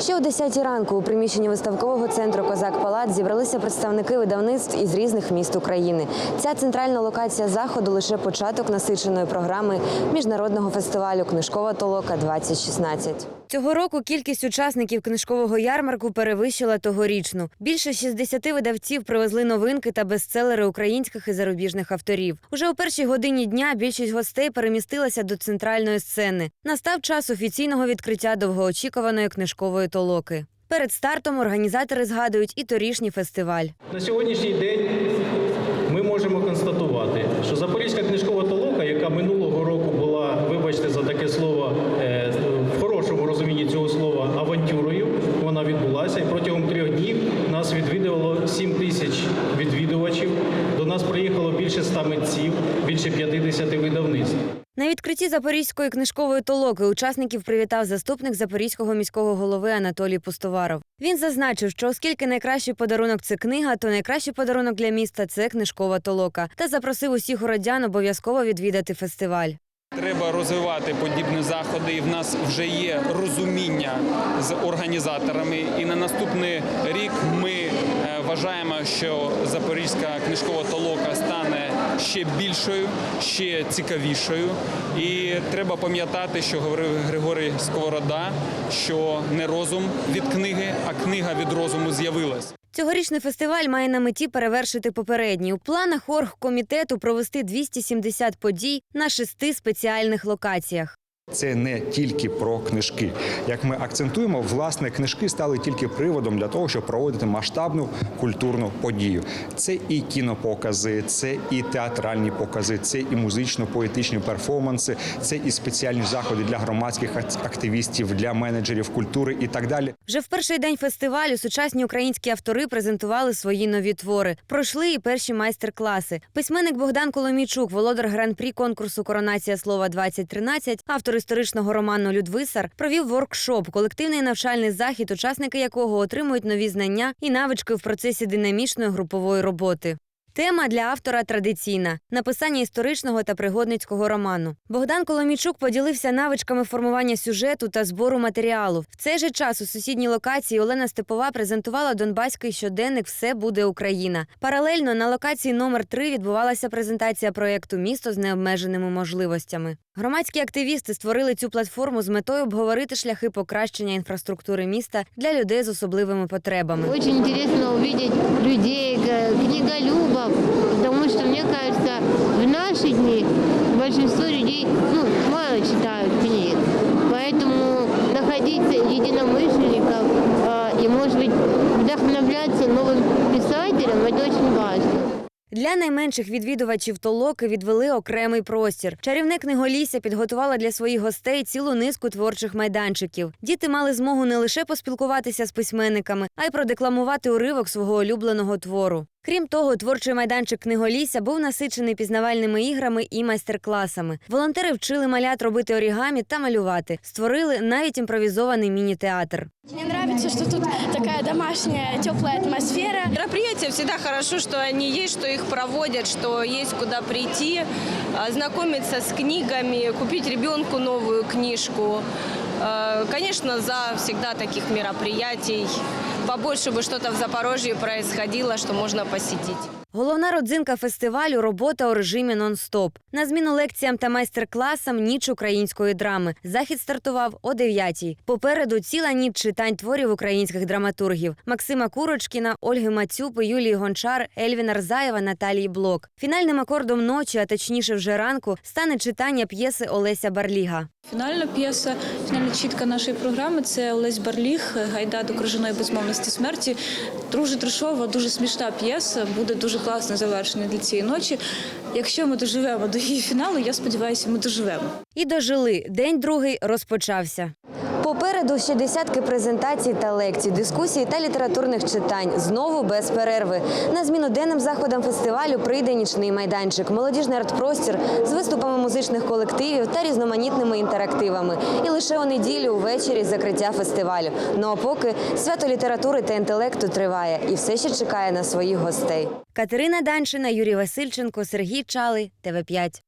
Ще о 10 ранку у приміщенні виставкового центру Козак Палат зібралися представники видавництв із різних міст України. Ця центральна локація заходу лише початок насиченої програми міжнародного фестивалю Книжкова толока 2016 Цього року кількість учасників книжкового ярмарку перевищила тогорічну. Більше 60 видавців привезли новинки та бестселери українських і зарубіжних авторів. Уже у першій годині дня більшість гостей перемістилася до центральної сцени. Настав час офіційного відкриття довгоочікуваної книжкової толоки. Перед стартом організатори згадують і торішній фестиваль. На сьогоднішній день ми можемо констатувати, що Запорізька книжкова толока, яка минулого відбулася. Протягом трьох днів нас відвідувало 7 тисяч відвідувачів. До нас приїхало більше 100 митців, більше 50 видавництв. На відкритті Запорізької книжкової толоки учасників привітав заступник Запорізького міського голови Анатолій Пустоваров. Він зазначив, що оскільки найкращий подарунок це книга, то найкращий подарунок для міста це книжкова толока, та запросив усіх городян обов'язково відвідати фестиваль. Треба розвивати подібні заходи, і в нас вже є розуміння з організаторами. І на наступний рік ми е, вважаємо, що Запорізька книжкова толока стане ще більшою, ще цікавішою. І треба пам'ятати, що говорив Григорій Сковорода, що не розум від книги, а книга від розуму з'явилась. Цьогорічний фестиваль має на меті перевершити попередній. У планах оргкомітету провести 270 подій на шести спеціальних локаціях. Це не тільки про книжки. Як ми акцентуємо, власне, книжки стали тільки приводом для того, щоб проводити масштабну культурну подію. Це і кінопокази, це і театральні покази, це і музично-поетичні перформанси, це і спеціальні заходи для громадських активістів, для менеджерів культури і так далі. Вже в перший день фестивалю сучасні українські автори презентували свої нові твори. Пройшли і перші майстер-класи. Письменник Богдан Коломійчук, володар гран-прі конкурсу Коронація слова 2013 автор історичного роману Людвисар, провів воркшоп, колективний навчальний захід, учасники якого отримують нові знання і навички в процесі динамічної групової роботи. Тема для автора традиційна написання історичного та пригодницького роману. Богдан Коломійчук поділився навичками формування сюжету та збору матеріалу. В цей же час у сусідній локації Олена Степова презентувала донбаський щоденник Все буде Україна. Паралельно на локації номер 3 відбувалася презентація проєкту Місто з необмеженими можливостями. Громадські активісти створили цю платформу з метою обговорити шляхи покращення інфраструктури міста для людей з особливими потребами. Очень интересно увидеть людей, мне кажется, в наши дни большинство людей ну, мало читают книг. Поэтому находить единомышленников э, и, может быть, вдохновляться новым писателем, это очень важно. Для найменших відвідувачів толоки відвели окремий простір. Чарівне книголісся підготувала для своїх гостей цілу низку творчих майданчиків. Діти мали змогу не лише поспілкуватися з письменниками, а й продекламувати уривок свого улюбленого твору. Крім того, творчий майданчик книголісся був насичений пізнавальними іграми і майстер-класами. Волонтери вчили малят робити орігамі та малювати. Створили навіть імпровізований міні-театр. Мне нравится, что тут такая домашняя, теплая атмосфера. Мероприятия всегда хорошо, что они есть, что их проводят, что есть куда прийти, а, знакомиться с книгами, купить ребенку новую книжку. А, Конечно, за всегда таких мероприятий. Побольше бы что-то в Запорожье происходило, что можно посетить. Головна родзинка фестивалю робота у режимі нон-стоп. На зміну лекціям та майстер-класам ніч української драми. Захід стартував о 9-й. Попереду ціла ніч читань творів українських драматургів Максима Курочкіна, Ольги Мацюпи, Юлії Гончар, Ельвіна Рзаєва, Наталії Блок. Фінальним акордом ночі, а точніше вже ранку, стане читання п'єси Олеся Барліга. Фінальна п'єса, фінальна чітка нашої програми це Олесь Барліг, гайда до крижаної безмовності смерті. Дуже трешова, дуже смішна п'єса. Буде дуже класне завершення для цієї ночі. Якщо ми доживемо до її фіналу, я сподіваюся, ми доживемо. І дожили. День другий розпочався. Попереду ще десятки презентацій та лекцій, дискусій та літературних читань. Знову без перерви. На зміну денним заходам фестивалю прийде нічний майданчик, молодіжний артпростір з виступами музичних колективів та різноманітними інтерактивами. І лише у неділю увечері закриття фестивалю. Ну а поки свято літератури та інтелекту триває і все ще чекає на своїх гостей. Катерина Даншина, Юрій Васильченко, Сергій Чалий, ТВ 5